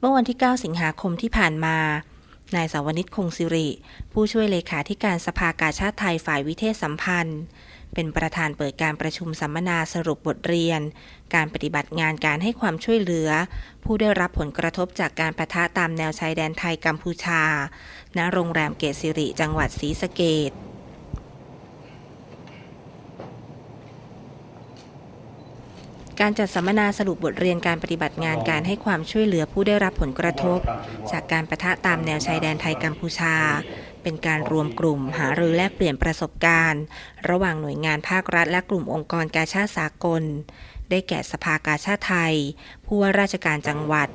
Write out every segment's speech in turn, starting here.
เมื่อวันที่ 9 สิงหาคมที่ผ่านมานายสาวนิตคงสิริ ผู้ช่วยเลขาธิการสภากาชาติไทยฝ่ายวิเทศสัมพันธ์ เป็นประธานเปิดการประชุมสัมมนาสรุปบทเรียน การปฏิบัติงานการให้ความช่วยเหลือ ผู้ได้รับผลกระทบจากการประทะตามแนวชายแดนไทยกัมพูชา ณ โรงแรมเกตสิริจังหวัดศรีสะเกษ การจัดสัมมนาสรุปบทเรียนการปฏิบัติงานการให้ความช่วยเหลือผู้ได้รับผลกระทบ จากการประทะตามแนวชายแดนไทยกัมพูชา เป็นการรวมกลุ่มหารือแลกเปลี่ยนประสบการณ์ ระหว่างหน่วยงานภาครัฐและกลุ่มองค์กรกาชาติสากล ได้แก่สภากาชาติไทย ผู้ว่าราชการจังหวัด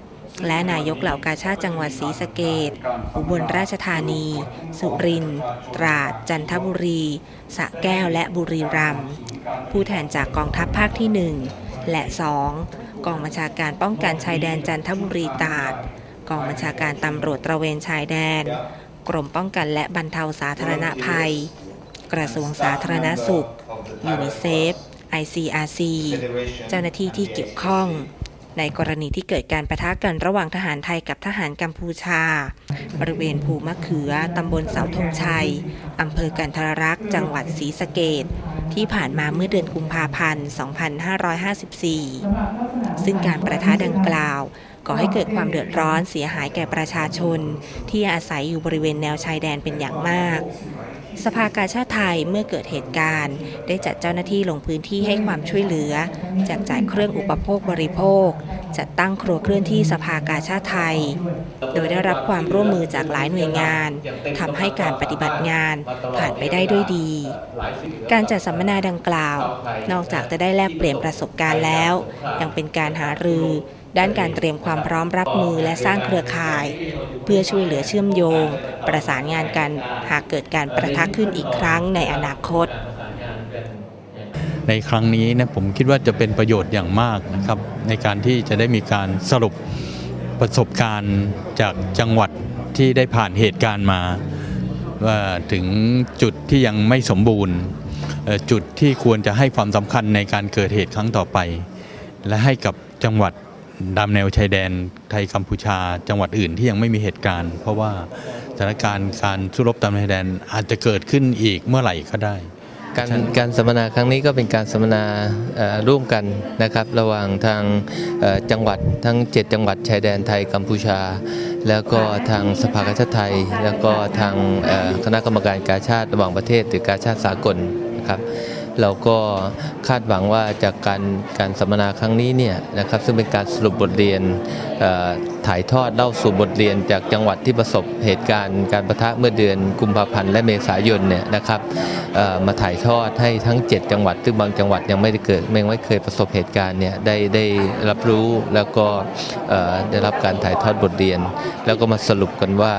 และนายกเหล่ากาชาติจังหวัดศรีสะเกษอุบลราชธานี สุรินทร์ตราด จันทบุรีสระแก้วและบุรีรัมย์ผู้แทนจากกองทัพภาคที่1 และ 2 กองบัญชาการป้องกันชายแดนจันทบุรีตราดกองบัญชาการตำรวจตระเวนชายแดน กรมป้องกันและบรรเทาสาธารณภัย กระทรวงสาธารณสุขยูนิเซฟ ICRC เจ้าหน้าที่ที่เกี่ยวข้อง ในกรณีที่เกิดการประทะกันระหว่างทหารไทยกับทหารกัมพูชา บริเวณภูมะเขือ ตำบลเสาธงชัย อำเภอกันทรรักษ์ จังหวัดศรีสะเกษที่ผ่านมาเมื่อเดือนกุมภาพันธ์ 2554 ซึ่งการประทะดังกล่าวก่อให้เกิดความเดือดร้อนเสียหายแก่ประชาชน ที่อาศัยอยู่บริเวณแนวชายแดนเป็นอย่างมาก สภากาชาติไทยเมื่อเกิดเหตุการณ์ ได้จัดเจ้าหน้าที่ลงพื้นที่ให้ความช่วยเหลือ แจกจ่ายเครื่องอุปโภคบริโภค จัดตั้งครัวเคลื่อนที่สภากาชาติไทย โดยได้รับความร่วมมือจากหลายหน่วยงานทำให้การปฏิบัติงานผ่านไปได้ด้วยดี การจัดสัมมนาดังกล่าว นอกจากจะได้แลกเปลี่ยนประสบการณ์แล้ว ยังเป็นการหารือ ด้านการเตรียมความพร้อมรับมือและสร้างเครือข่าย เพื่อช่วยเหลือเชื่อมโยง ประสานงานกันหากเกิดการประทะขึ้นอีกครั้งในอนาคต ในครั้งนี้นะผมคิดว่าจะเป็นประโยชน์อย่างมากนะครับ ในการที่จะได้มีการสรุปประสบการณ์จากจังหวัดที่ได้ผ่านเหตุการณ์มา ว่าถึงจุดที่ยังไม่สมบูรณ์ จุดที่ควรจะให้ความสำคัญในการเกิดเหตุครั้งต่อไป และให้กับจังหวัด ดามแนวชายแดนไทยกัมพูชาจังหวัดอื่นที่ยังไม่มีเหตุการณ์ เพราะว่าสถานการณ์การสู้รบตามชายแดนอาจจะเกิดขึ้นอีกเมื่อไหร่ก็ได้ การใช่การสัมมนาครั้งนี้ก็เป็นการสัมมนาเอ่อร่วมกันนะครับ ระหว่างทางเอ่อจังหวัดทั้ง 7 จังหวัดชายแดนไทยกัมพูชา แล้วก็ทางสภากาชาติไทย แล้วก็ทางเอ่อคณะกรรมการกาชาติระหว่างประเทศหรือกาชาติสากลนะครับ เราก็คาดหวังว่าจากการการสัมมนาครั้งนี้เนี่ยนะครับซึ่งเป็นการสรุปบทเรียนถ่ายทอดเล่าสู่บทเรียนจากจังหวัดที่ประสบเหตุการณ์การประทะเมื่อเดือนกุมภาพันธ์และเมษายนเนี่ยนะครับมาถ่ายทอดให้ทั้ง 7 จังหวัดซึ่งบางจังหวัดยังไม่ได้เกิดไม่เคยประสบเหตุการณ์เนี่ยได้ได้รับรู้แล้วก็ได้รับการถ่ายทอดบทเรียน แล้วก็มาสรุปกันว่า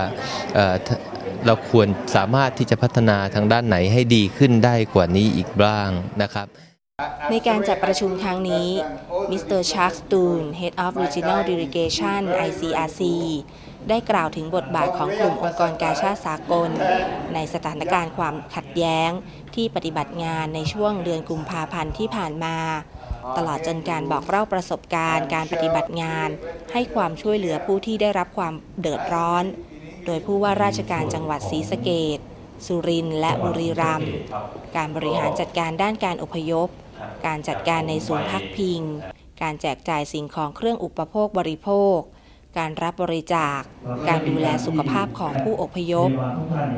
เราควรสามารถที่จะพัฒนาทางด้านไหนให้ดีขึ้นได้กว่านี้อีกบ้างนะครับ ในการจัดประชุมครั้งนี้มิสเตอร์ชาร์ s ตูน Head of Regional Delegation ICRC ได้กล่าวถึงบทบาทของกลุ่มองค์กรกาชาติสากล ในสถานการณ์ความขัดแย้งที่ปฏิบัติงานในช่วงเดือนกุมภาพันธ์ที่ผ่านมา ตลอดจนการบอกเล่าประสบการณ์ การปฏิบัติงาน ให้ความช่วยเหลือผู้ที่ได้รับความเดือดร้อน โดยผู้ว่าราชการจังหวัดศรีสะเกษสุรินทร์และบุรีรัมย์การบริหารจัดการด้านการอพยพ การจัดการในศูนย์พักพิง การแจกจ่ายสิ่งของเครื่องอุปโภคบริโภค การรับบริจาค การดูแลสุขภาพของผู้อพยพ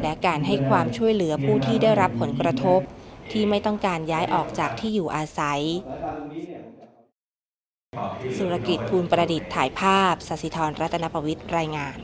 และการให้ความช่วยเหลือผู้ที่ได้รับผลกระทบ ที่ไม่ต้องการย้ายออกจากที่อยู่อาศัย สุรกิจภูลประดิษฐ์ถ่ายภาพสสิธรรัตนประวิทย์รายงาน